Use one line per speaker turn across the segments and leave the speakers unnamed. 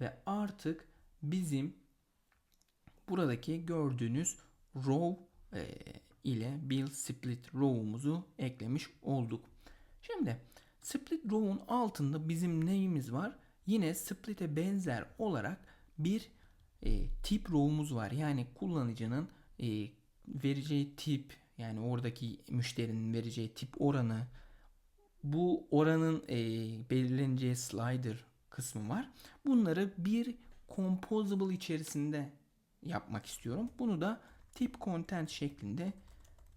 ve artık bizim buradaki gördüğünüz row e, ile build split row'umuzu eklemiş olduk. Şimdi split row'un altında bizim neyimiz var? Yine split'e benzer olarak bir e, tip row'umuz var. Yani kullanıcının e, vereceği tip yani oradaki müşterinin vereceği tip oranı bu oranın e, belirleneceği slider kısmı var. Bunları bir composable içerisinde yapmak istiyorum. Bunu da tip content şeklinde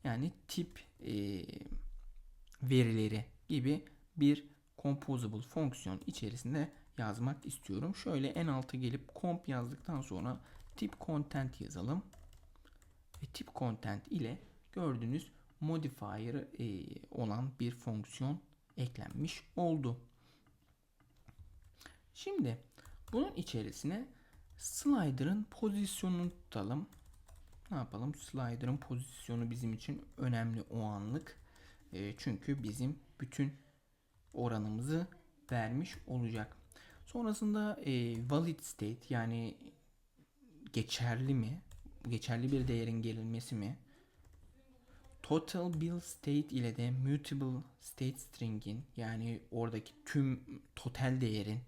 yani tip e, verileri gibi bir composable fonksiyon içerisinde yazmak istiyorum. Şöyle en alta gelip comp yazdıktan sonra tip content yazalım. Ve tip content ile gördüğünüz modifier e, olan bir fonksiyon eklenmiş oldu. Şimdi bunun içerisine slider'ın pozisyonunu tutalım. Ne yapalım? Slider'ın pozisyonu bizim için önemli o anlık. E, çünkü bizim bütün oranımızı vermiş olacak. Sonrasında e, valid state yani geçerli mi? Geçerli bir değerin gelinmesi mi? Total build state ile de mutable state string'in yani oradaki tüm total değerin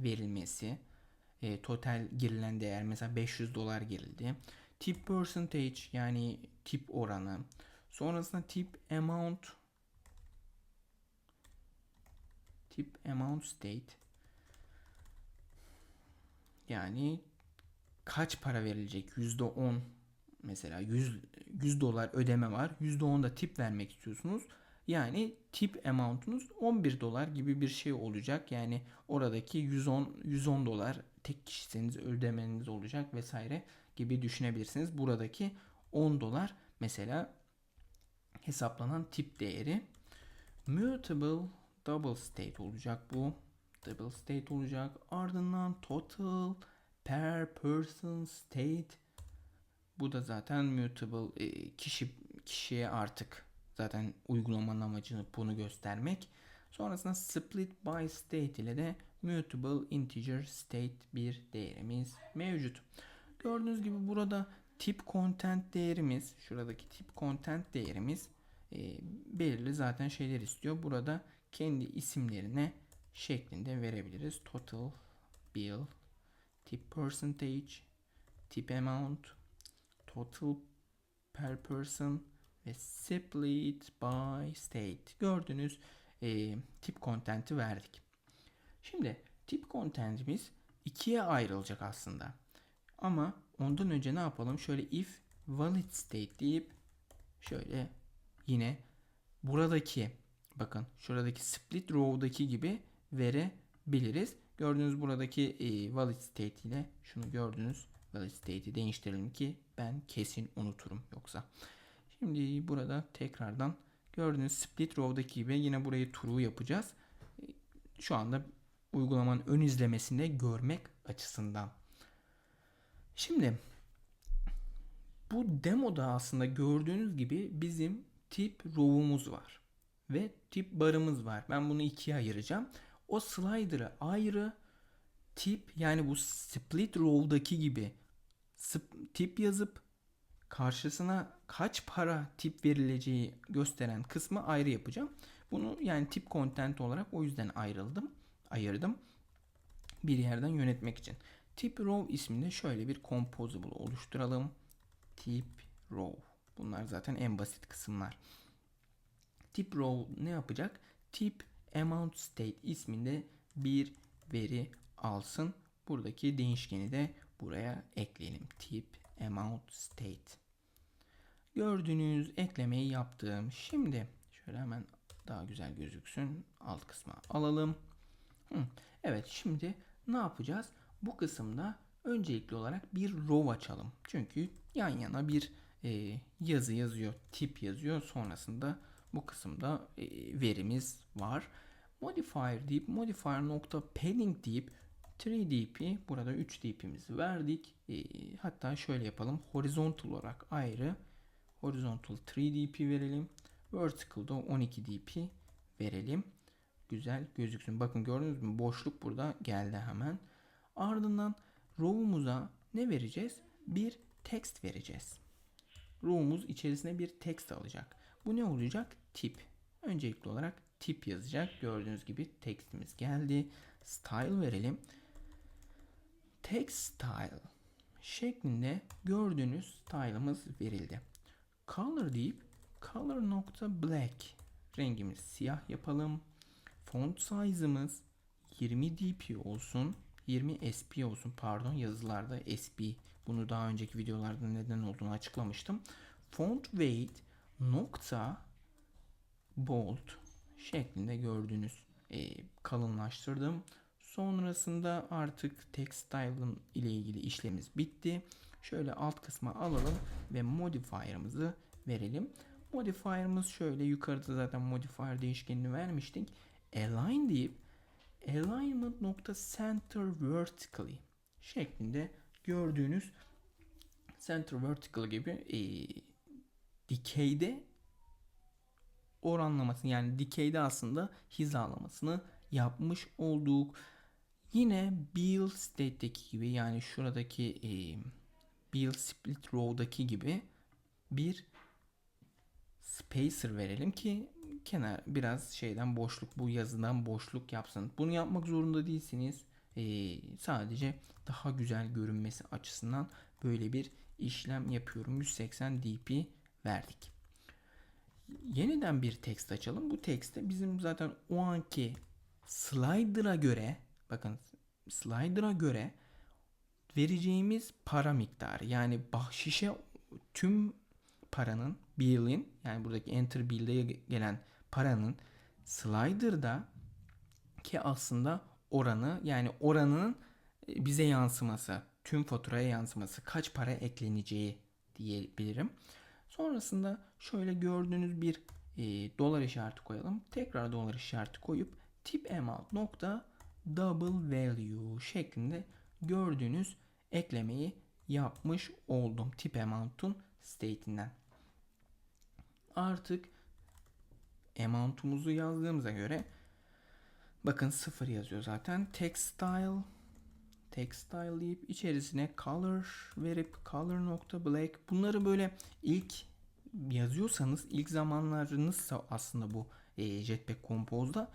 verilmesi. E, total girilen değer mesela 500 dolar girildi. Tip percentage yani tip oranı. Sonrasında tip amount tip amount state yani kaç para verilecek? %10 mesela 100, 100 dolar ödeme var. %10 da tip vermek istiyorsunuz. Yani tip amount'unuz 11 dolar gibi bir şey olacak. Yani oradaki 110 110 dolar tek kişiseniz ödemeniz olacak vesaire gibi düşünebilirsiniz. Buradaki 10 dolar mesela hesaplanan tip değeri. Mutable double state olacak bu. Double state olacak. Ardından total per person state bu da zaten mutable e, kişi kişiye artık zaten uygulamanın amacını bunu göstermek. Sonrasında split by state ile de mutable integer state bir değerimiz mevcut. Gördüğünüz gibi burada tip content değerimiz, şuradaki tip content değerimiz e, belirli zaten şeyler istiyor. Burada kendi isimlerine şeklinde verebiliriz. Total bill, tip percentage, tip amount, total per person ve split by state. Gördüğünüz e, tip content'i verdik. Şimdi tip content'imiz ikiye ayrılacak aslında. Ama ondan önce ne yapalım? Şöyle if valid state deyip şöyle yine buradaki bakın şuradaki split row'daki gibi verebiliriz. Gördüğünüz buradaki e, valid state ile şunu gördünüz valid state'i değiştirelim ki ben kesin unuturum yoksa. Şimdi burada tekrardan gördüğünüz split row'daki gibi yine burayı true yapacağız. E, şu anda uygulamanın ön izlemesinde görmek açısından. Şimdi bu demoda aslında gördüğünüz gibi bizim tip row'umuz var ve tip barımız var. Ben bunu ikiye ayıracağım. O slider'ı ayrı tip yani bu split row'daki gibi tip yazıp karşısına kaç para tip verileceği gösteren kısmı ayrı yapacağım. Bunu yani tip content olarak o yüzden ayrıldım, ayırdım. Bir yerden yönetmek için. Tip row isminde şöyle bir composable oluşturalım. Tip row. Bunlar zaten en basit kısımlar. Tip row ne yapacak? Tip amount state isminde bir veri alsın. Buradaki değişkeni de buraya ekleyelim. Tip amount state. Gördüğünüz eklemeyi yaptım. Şimdi şöyle hemen daha güzel gözüksün. Alt kısma alalım. Evet şimdi ne yapacağız? Bu kısımda öncelikli olarak bir row açalım. Çünkü yan yana bir e, yazı yazıyor. Tip yazıyor. Sonrasında bu kısımda e, verimiz var. Modifier deyip modifier nokta padding deyip 3dp burada 3dp'mizi verdik. E, hatta şöyle yapalım. Horizontal olarak ayrı horizontal 3dp verelim. Vertical'da 12dp verelim. Güzel gözüksün. Bakın gördünüz mü? Boşluk burada geldi hemen. Ardından row'umuza ne vereceğiz? Bir text vereceğiz. Row'umuz içerisine bir text alacak. Bu ne olacak? Tip. Öncelikli olarak tip yazacak. Gördüğünüz gibi textimiz geldi. Style verelim. Text style şeklinde gördüğünüz style'ımız verildi. Color deyip color nokta black rengimiz siyah yapalım. Font size'ımız 20 dp olsun. 20 sp olsun pardon yazılarda sp. Bunu daha önceki videolarda neden olduğunu açıklamıştım. Font weight nokta bold şeklinde gördüğünüz e, kalınlaştırdım. Sonrasında artık text style'ın ile ilgili işlemimiz bitti. Şöyle alt kısma alalım ve modifier'ımızı verelim. Modifier'ımız şöyle yukarıda zaten modifier değişkenini vermiştik. Align deyip alignment nokta center vertically şeklinde gördüğünüz center vertical gibi e, dikeyde oranlamasını yani dikeyde aslında hizalamasını yapmış olduk. Yine build state'deki gibi yani şuradaki e, build split row'daki gibi bir spacer verelim ki kenar biraz şeyden boşluk bu yazıdan boşluk yapsın. Bunu yapmak zorunda değilsiniz. E, sadece daha güzel görünmesi açısından böyle bir işlem yapıyorum. 180 dp verdik. Yeniden bir text açalım. Bu tekste bizim zaten o anki slider'a göre bakın slider'a göre vereceğimiz para miktarı yani bahşişe tüm paranın bill'in yani buradaki enter bill'e gelen paranın slider'da ki aslında oranı yani oranın bize yansıması tüm faturaya yansıması kaç para ekleneceği diyebilirim. Sonrasında şöyle gördüğünüz bir e, dolar işareti koyalım. Tekrar dolar işareti koyup tip amount nokta double value şeklinde gördüğünüz eklemeyi yapmış oldum tip amount'un state'inden. Artık amount'umuzu yazdığımıza göre bakın sıfır yazıyor zaten. Text style text style deyip içerisine color verip color nokta black bunları böyle ilk yazıyorsanız ilk zamanlarınızsa aslında bu e, Jetpack Compose'da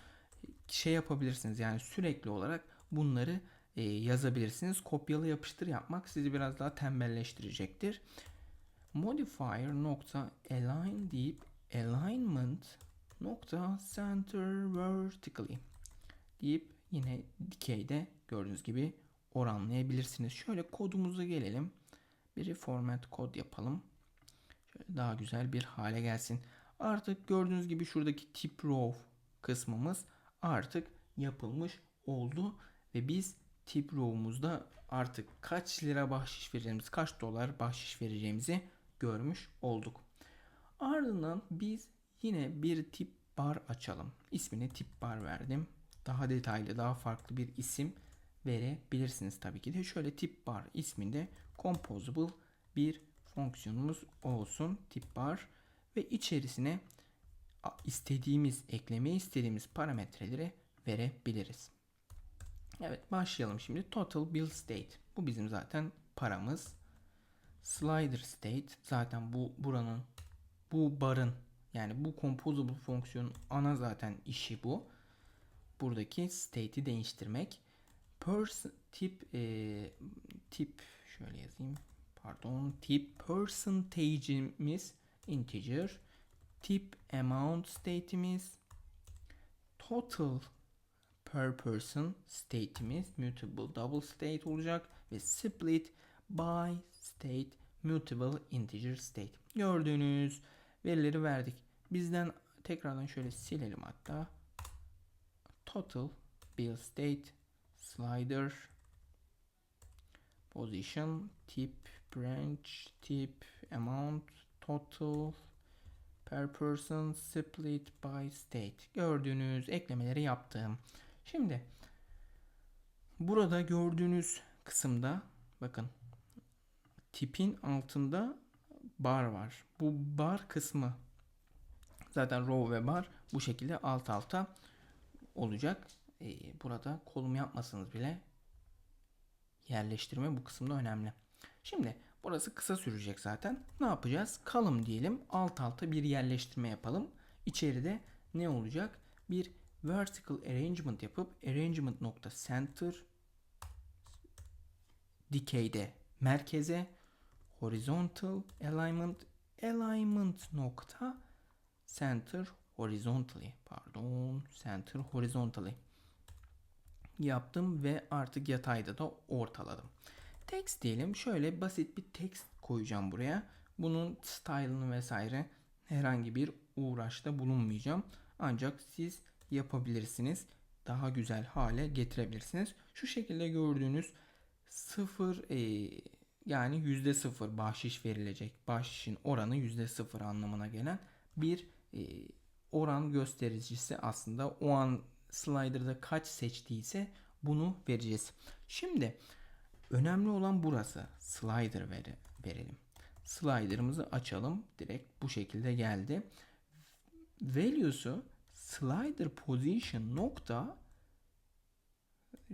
şey yapabilirsiniz. Yani sürekli olarak bunları e, yazabilirsiniz. Kopyala yapıştır yapmak sizi biraz daha tembelleştirecektir. Modifier nokta align deyip alignment nokta center vertically deyip yine dikeyde gördüğünüz gibi oranlayabilirsiniz. Şöyle kodumuza gelelim. Bir reformat kod yapalım. Şöyle daha güzel bir hale gelsin. Artık gördüğünüz gibi şuradaki tip row kısmımız artık yapılmış oldu ve biz tip row'umuzda artık kaç lira bahşiş vereceğimiz, kaç dolar bahşiş vereceğimizi görmüş olduk. Ardından biz yine bir tip bar açalım. İsmini tip bar verdim. Daha detaylı, daha farklı bir isim verebilirsiniz tabii ki de. Şöyle tip bar isminde composable bir fonksiyonumuz olsun tip bar ve içerisine istediğimiz eklemeyi istediğimiz parametreleri verebiliriz. Evet başlayalım şimdi. Total bill state. Bu bizim zaten paramız. Slider state zaten bu buranın bu barın yani bu composable fonksiyonun ana zaten işi bu. Buradaki state'i değiştirmek. Person tip e, tip şöyle yazayım. Pardon. Tip percentage'imiz integer tip amount state'imiz total per person state'imiz mutable double state olacak ve split by state mutable integer state. Gördüğünüz verileri verdik. Bizden tekrardan şöyle silelim hatta. Total bill state slider position tip branch tip amount total per person split by state. Gördüğünüz eklemeleri yaptım. Şimdi burada gördüğünüz kısımda bakın tipin altında bar var. Bu bar kısmı zaten row ve bar bu şekilde alt alta olacak. Ee, burada kolum yapmasanız bile yerleştirme bu kısımda önemli. Şimdi burası kısa sürecek zaten. Ne yapacağız? Column diyelim. Alt alta bir yerleştirme yapalım. İçeride ne olacak? Bir vertical arrangement yapıp arrangement nokta center dikeyde merkeze horizontal alignment alignment nokta center horizontally pardon center horizontally yaptım ve artık yatayda da ortaladım. Text diyelim. Şöyle basit bir text koyacağım buraya. Bunun style'ını vesaire herhangi bir uğraşta bulunmayacağım. Ancak siz yapabilirsiniz. Daha güzel hale getirebilirsiniz. Şu şekilde gördüğünüz sıfır e, yani yüzde sıfır bahşiş verilecek. Bahşişin oranı yüzde sıfır anlamına gelen bir e, oran göstericisi aslında o an slider'da kaç seçtiyse bunu vereceğiz. Şimdi önemli olan burası. Slider vere, verelim. Slider'ımızı açalım. Direkt bu şekilde geldi. Value'su slider position nokta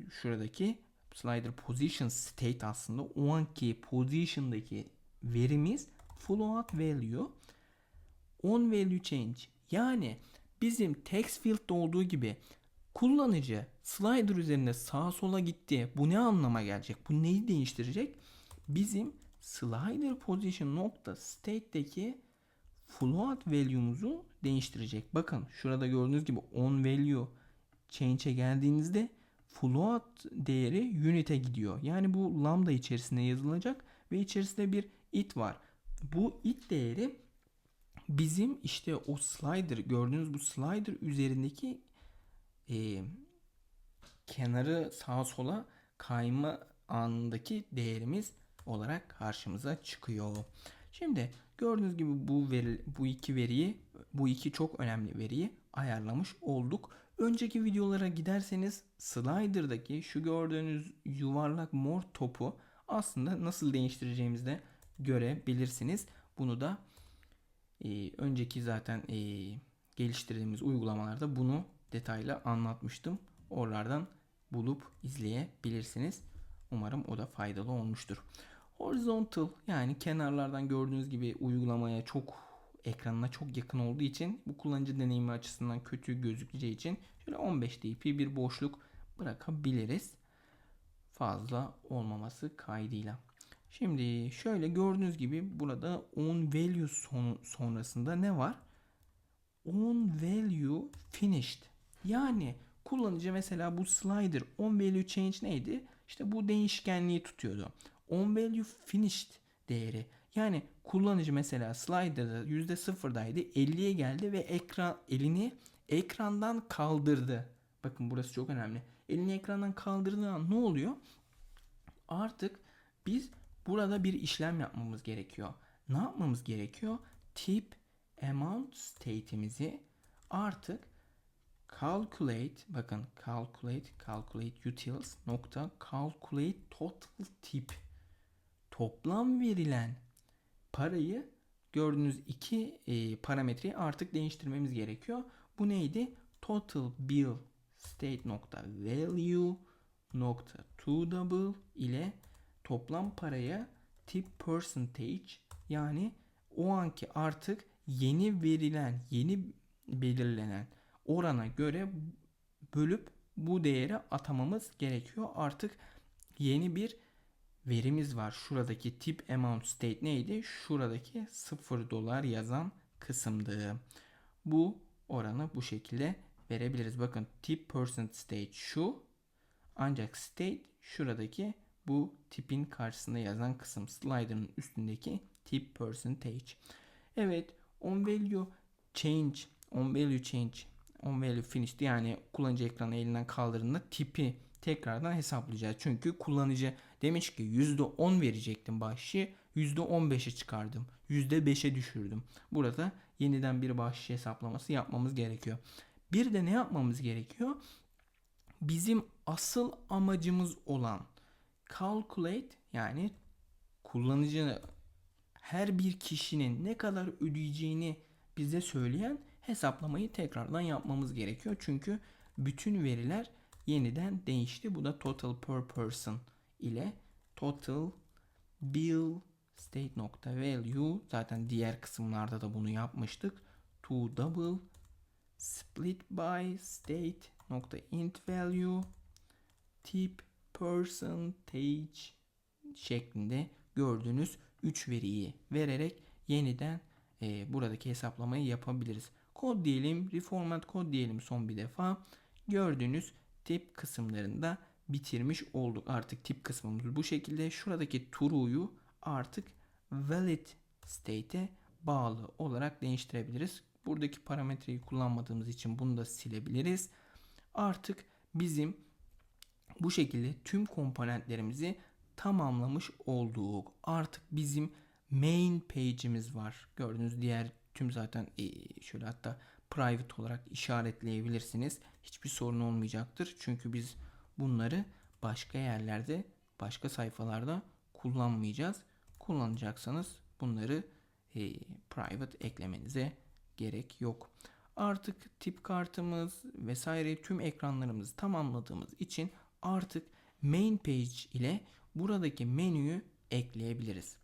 şuradaki slider position state aslında o anki position'daki verimiz float value on value change yani bizim text field'de olduğu gibi kullanıcı slider üzerinde sağa sola gitti. Bu ne anlama gelecek? Bu neyi değiştirecek? Bizim slider position nokta state'deki float value'muzu değiştirecek. Bakın şurada gördüğünüz gibi on value change'e geldiğinizde float değeri unit'e gidiyor. Yani bu lambda içerisinde yazılacak ve içerisinde bir it var. Bu it değeri bizim işte o slider gördüğünüz bu slider üzerindeki e, kenarı sağa sola kayma anındaki değerimiz olarak karşımıza çıkıyor. Şimdi gördüğünüz gibi bu veri, bu iki veriyi bu iki çok önemli veriyi ayarlamış olduk. Önceki videolara giderseniz slider'daki şu gördüğünüz yuvarlak mor topu aslında nasıl değiştireceğimizi de görebilirsiniz. Bunu da e, önceki zaten e, geliştirdiğimiz uygulamalarda bunu detaylı anlatmıştım. Oralardan bulup izleyebilirsiniz. Umarım o da faydalı olmuştur. Horizontal yani kenarlardan gördüğünüz gibi uygulamaya çok ekranına çok yakın olduğu için bu kullanıcı deneyimi açısından kötü gözükeceği için şöyle 15 dp bir boşluk bırakabiliriz. Fazla olmaması kaydıyla. Şimdi şöyle gördüğünüz gibi burada on value son, sonrasında ne var? On value finished. Yani kullanıcı mesela bu slider on value change neydi? İşte bu değişkenliği tutuyordu. On value finished değeri. Yani kullanıcı mesela slider'da %0'daydı 50'ye geldi ve ekran elini ekrandan kaldırdı. Bakın burası çok önemli. Elini ekrandan kaldırdığı ne oluyor? Artık biz burada bir işlem yapmamız gerekiyor. Ne yapmamız gerekiyor? Tip amount state'imizi artık calculate bakın calculate calculate utils nokta calculate total tip toplam verilen parayı gördüğünüz iki e, parametreyi artık değiştirmemiz gerekiyor. Bu neydi? Total bill state nokta value nokta to double ile toplam paraya tip percentage yani o anki artık yeni verilen yeni belirlenen orana göre bölüp bu değeri atamamız gerekiyor. Artık yeni bir verimiz var. Şuradaki tip amount state neydi? Şuradaki 0 dolar yazan kısımdı. Bu oranı bu şekilde verebiliriz. Bakın tip percent state şu. Ancak state şuradaki bu tipin karşısında yazan kısım. Slider'ın üstündeki tip percentage. Evet on value change on value change on value finished yani kullanıcı ekranı elinden kaldırdığında tipi tekrardan hesaplayacağız. Çünkü kullanıcı demiş ki %10 verecektim bahşişi %15'e çıkardım. %5'e düşürdüm. Burada yeniden bir bahşiş hesaplaması yapmamız gerekiyor. Bir de ne yapmamız gerekiyor? Bizim asıl amacımız olan calculate yani kullanıcı her bir kişinin ne kadar ödeyeceğini bize söyleyen hesaplamayı tekrardan yapmamız gerekiyor. Çünkü bütün veriler yeniden değişti. Bu da total per person ile total bill state nokta value zaten diğer kısımlarda da bunu yapmıştık. To double split by state nokta int value tip percentage şeklinde gördüğünüz 3 veriyi vererek yeniden e, buradaki hesaplamayı yapabiliriz. Kod diyelim, reformat kod diyelim son bir defa. Gördüğünüz tip kısımlarında bitirmiş olduk. Artık tip kısmımız bu şekilde. Şuradaki true'yu artık valid state'e bağlı olarak değiştirebiliriz. Buradaki parametreyi kullanmadığımız için bunu da silebiliriz. Artık bizim bu şekilde tüm komponentlerimizi tamamlamış olduk. Artık bizim main page'imiz var. Gördüğünüz diğer tüm zaten e, şöyle hatta private olarak işaretleyebilirsiniz. Hiçbir sorun olmayacaktır. Çünkü biz bunları başka yerlerde, başka sayfalarda kullanmayacağız. Kullanacaksanız bunları e, private eklemenize gerek yok. Artık tip kartımız vesaire tüm ekranlarımızı tamamladığımız için artık main page ile buradaki menüyü ekleyebiliriz.